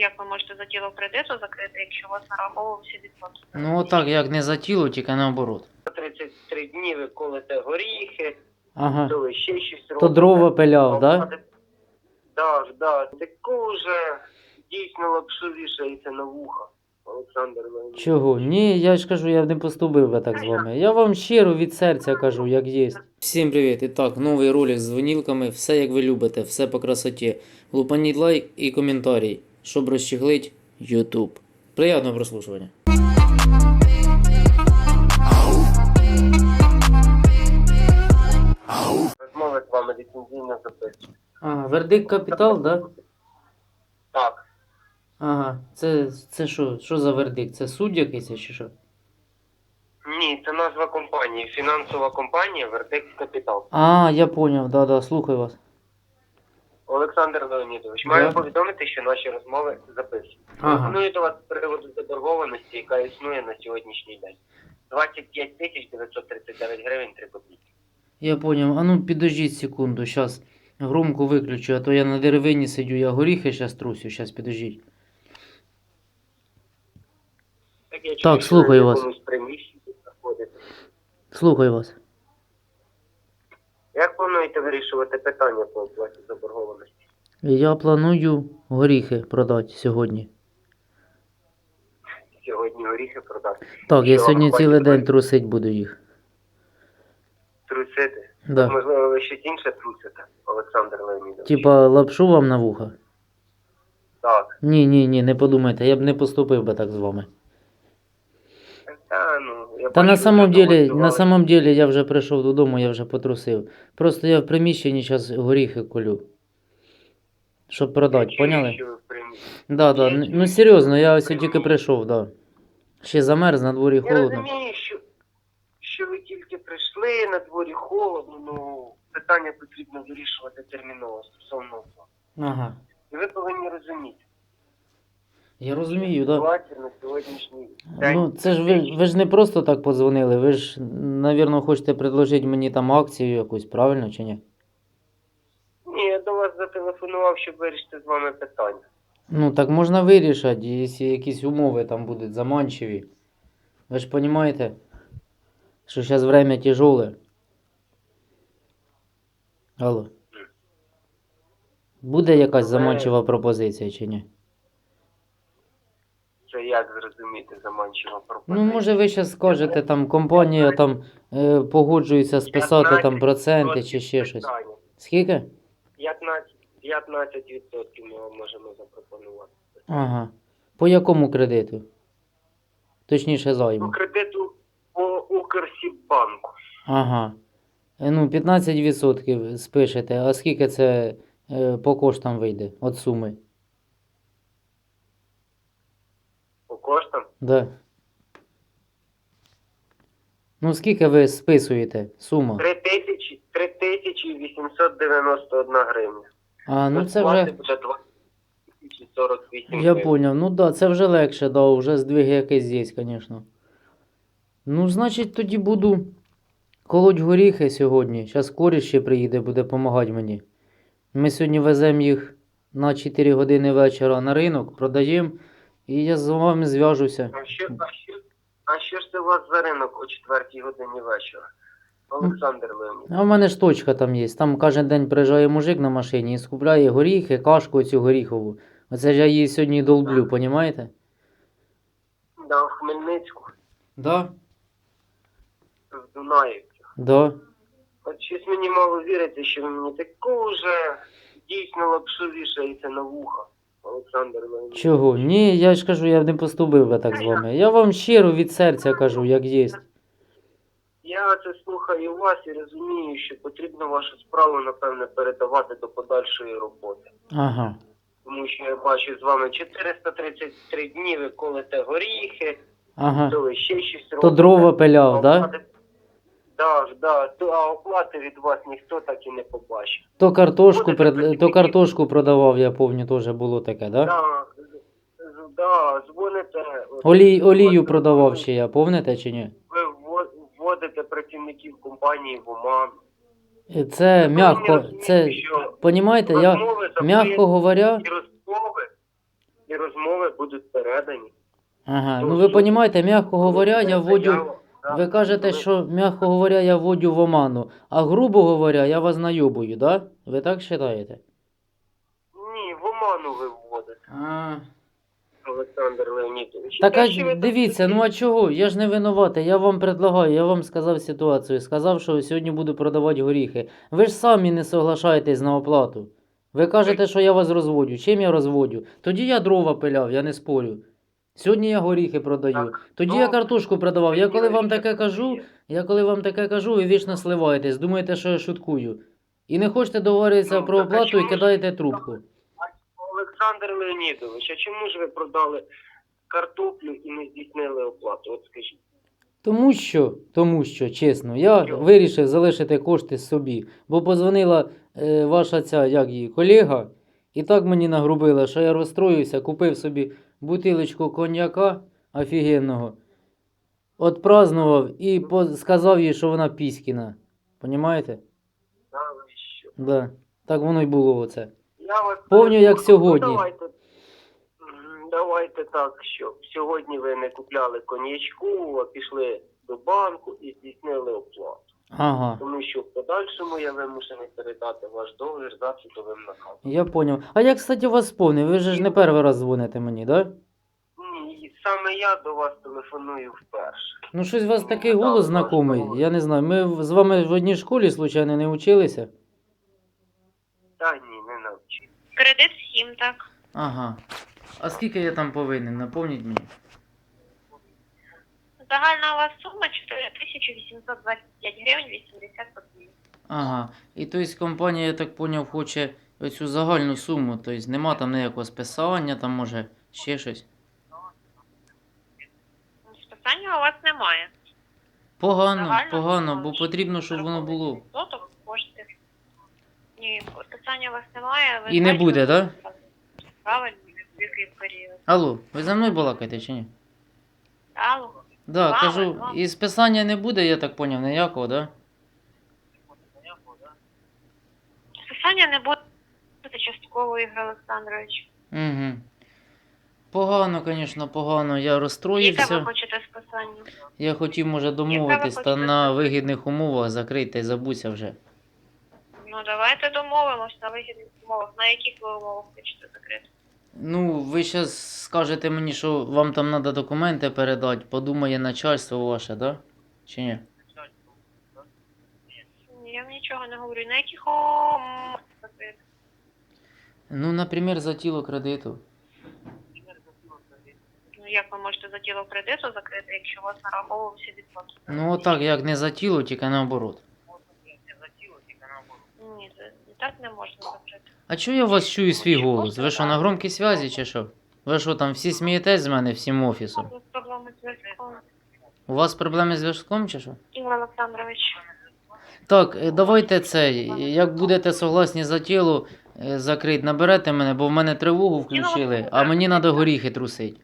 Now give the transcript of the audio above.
як ви можете за тіло кредиту закрити, якщо у вас нараховувався відсоток? Ну отак, як не за тіло, тільки наоборот. 33 дні ви колите горіхи, Ага. то ви ще щось робите. То дрова пиляв, да? Так, так. Таку вже дійсно лапшу вішається на вуха, Олександр Леонідович. Чого? Ні, я ж кажу, я б не поступив би так з вами. Я вам щиро від серця кажу, як є. Всім привіт! І так, новий ролик з дзвонілками, все як ви любите, все по красоті. Лупаніть лайк і коментарій, щоб розчеглить YouTube. Приятного прослушування. Розмови з вами ліцензійно записують. А, вердикт капітал, да? Так, Ага. Це, це що? Що за вердикт? Це суд якийсь чи що? ні, це назва компанії. Фінансова компанія Вердикт Капітал. А, я поняв, да, да, слухаю вас. Олександр Леонідович, маю повідомити, що наші розмови записують. Ага. Пропоную до вас приводу заборгованості, яка існує на сьогоднішній день. 25 тисяч 939 гривень 3 копійки. Я поняв. А ну підождіть секунду, щас громку виключу, а то я на деревині сидю, я горіхи щас трусю, щас підождіть. Так, я Так, чую, слухаю вас. приміщенні. Слухаю вас. Як плануєте вирішувати питання по оплаті заборгованості? Я планую горіхи продати сьогодні. Сьогодні горіхи продати. Так, я Що, сьогодні вам цілий хватить день трусить буду їх. Трусити? Да. Можливо, ви щось інше трусите, Олександр Леонідович? Типа лапшу вам на вуха? Так. Ні, ні, ні, не подумайте, я б не поступив би так з вами. Та, ну, я Та на самом ви деле, на самом деле я вже прийшов додому, я вже потрусив. Просто я в приміщенні зараз горіхи колю. Щоб продати, поняли? що ви в. Да, да. Ну ну, серйозно, я ось тільки прийшов, да. Ще замерз, на дворі Я холодно. розумію, що, що ви тільки прийшли, на дворі холодно, ну питання потрібно вирішувати терміново стосовно. Ага. І ви повинні розуміти. Я розумію, да. На сьогоднішній день. Ну, це ж ви, ви ж не просто так подзвонили, ви ж, навірно, хочете предложити мені там акцію якусь, правильно чи ні? Ні, я до вас зателефонував, щоб вирішити з вами питання. Ну, так можна вирішити, якщо якісь умови там будуть заманчиві. Ви ж розумієте, що зараз время тяжеле. Алло. Буде якась заманчива пропозиція чи ні? Як зрозуміти заманчива Ну, може, ви зараз скажете, там компанія там е, погоджується списати там проценти чи ще щось. Питання. Скільки? 15, 15% ми вам можемо запропонувати. Ага. По якому кредиту? Точніше По кредиту по Укрсіббанку. Ага. Е, Ну, 15% спишете. А скільки це е, по коштам вийде від суми? По коштам Да. Ну, скільки ви списуєте? Сума? 3000 3891 гривня. А, ну це вже. буде 2048 Я гривень. поняв. Ну да, це вже легше, да, вже здвиг якийсь є, звісно. Ну, значить, тоді буду колоть горіхи сьогодні. Зараз коріш ще приїде, буде допомагати мені. Ми сьогодні веземо їх на 4 години вечора на ринок, продаємо, і я з вами зв'яжуся. А що, а, що, а що ж це у вас за ринок о 4 годині вечора? Олександр Леонід. А в мене ж точка там є. Там кожен день приїжджає мужик на машині і скупляє горіхи, кашку цю горіхову. Оце ж я її сьогодні долблю, понімаєте? Да, в Хмельницьку, Да, в Дунаївці. да. От щось мені мало віриться, що ви мені таку вже дійсно лапшу вішаєте на вуха, Олександр Леонід. Чого? Ні, я ж кажу, я не поступив би так з вами. Я вам щиро від серця кажу, як є. Я це слухаю вас і розумію, що потрібно вашу справу, напевне, передавати до подальшої роботи. Ага. Тому що я бачу з вами 433 дні ви колите горіхи, Ага. то ви ще щось робите. То дрова пиляв, да? Оплати- Да, да, то, а оплати від вас ніхто так і не побачив. То картошку, Будете пред... то картошку продавав, я пам'ятаю, теж було таке, да? Да, з- да, дзвоните, Олій, олію продавав ще я, пам'ятаєте чи ні? Ви вво- вводите працівників компанії в оман. Е, Це Ви м'яко, це, що понімаєте, я, розмови м'яко говоря, і розмови і розмови будуть передані. Ага, Ну, ну ви розумієте, м'яко говоря, я вводю. Ви кажете, що, м'яко говоря, я вводю в оману, а грубо говоря, я вас найобую, да? Ви так вважаєте? Ні, в оману ви вводите, А. Олександр Леонідович. Так а дивіться, ну а чого? Я ж не винуватий, я вам предлагаю, я вам сказав ситуацію, сказав, що сьогодні буду продавати горіхи. Ви ж самі не соглашаєтесь на оплату. Ви кажете, що я вас розводю. Чим я розводю? Тоді я дрова пиляв, я не спорю. Сьогодні я горіхи продаю. Так, Тоді я ну, картошку продавав. Я коли вам таке кажу, я коли вам таке кажу, ви вічно сливаєтесь, думаєте, що я шуткую. І не хочете договоритися Ну, про так а оплату і чому ж- кидаєте трубку. Олександр Леонідович, а чому ж ви продали картоплю і не здійснили оплату? От скажіть. Тому що, тому що, чесно, я вирішив залишити кошти собі, бо позвонила е, ваша ця, як її, колега, і так мені нагрубила, що я розстроївся, купив собі бутилочку коньяка офігенного, отпразнував і сказав їй, що вона піськіна. Понімаєте? Да? Да. Так воно й було оце. Я вас Помню, як Ну, сьогодні. давайте, давайте так, що сьогодні ви не купляли коньячку, а пішли до банку і здійснили оплату. Ага. Тому що в подальшому я вимушений передати ваш договір за судовим наказом. Я поняв. А я, кстати, вас сповнив, ви же ж не перший раз дзвоните мені, да? Ні, саме я до вас телефоную вперше. Ну, щось у вас такий так, голос знакомий. голос. Я не знаю. Ми з вами в одній школі, случайно, не вчилися? Та ні, не навчив. Кредит 7, так. Ага. А скільки я там повинен? Напомніть мені. Загальна у вас сума 4825 гривень 80 копійок. Ага. І тобто компанія, я так поняв, хоче оцю загальну суму. Тобто нема там ніякого списання, там може ще щось. Списання у вас немає. Погано, Загальна погано, сума бо потрібно, щоб воно було. Коштів. Ні, списання у вас немає. Ви І не знаєте, буде, да? Правильно, в який період. Алло, ви за мною балакаєте чи ні? Алло. Да, Вами, кажу, і списання не буде, я так поняв, ніякого, да? Списання не буде частково, Ігор Олександрович. Угу. Погано, звісно, погано. Я Яке ви розстроївся. хочете списання? Я хотів, може, домовитись та хочете на вигідних умовах закрити і забуся вже. Ну, давайте домовимось на вигідних умовах. На яких ви умовах хочете закрити? Ну, ви зараз скажете мені, що вам там треба документи передати, подумає начальство ваше, да? Чи ні? Ні, Я вам нічого не говорю. На яких умовах закрити? Ну, наприклад, за тіло кредиту. Ну, як ви можете за тіло кредиту закрити, якщо у вас нараховувався відсотки? Ну, отак, як не за тіло, тільки наоборот. Ні, це так не можна закрити. А чого я вас чую свій голос? Ви що, на громкій зв'язі чи що? Ви що там всі смієтесь з мене всім офісом? Тут Проблеми з зв'язком. У вас проблеми з зв'язком чи що? Ігор Олександрович. Так, е, давайте це. Як будете согласні за тіло е, закрити, наберете мене, бо в мене тривогу включили, а мені треба горіхи трусити.